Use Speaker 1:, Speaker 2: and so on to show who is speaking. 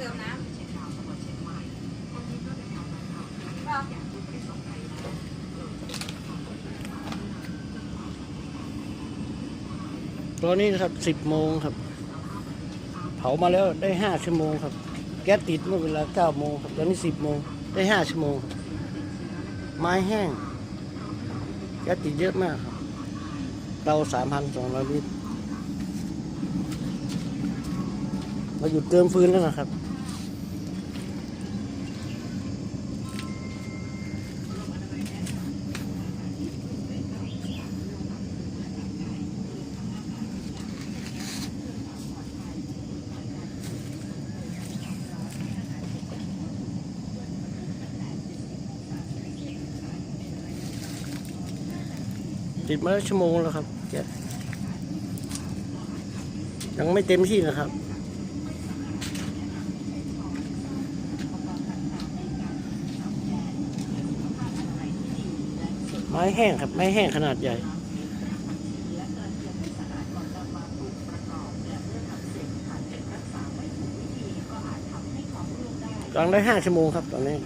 Speaker 1: เติมน้ำ
Speaker 2: ตอนนี้นะครับสิบโมงครับ เผามาแล้วได้ห้าชั่วโมงครับ แก๊สติดเมื่อเวลาเก้าโมงครับตอนนี้สิบโมงได้ห้าชั่วโมง ไม้แห้ง แก๊สติดเยอะมากครับเตาสามพันสองร้อยลิตรเราหยุดเติมฟืนแล้วนะครับ ติดมาแล้วชั่วโมงแล้วครับยังไม่เต็มที่นะครับไม้แห้งครับ ไม้แห้งขนาดใหญ่กำลังได้ห้าชั่วโมงครับตอนนี้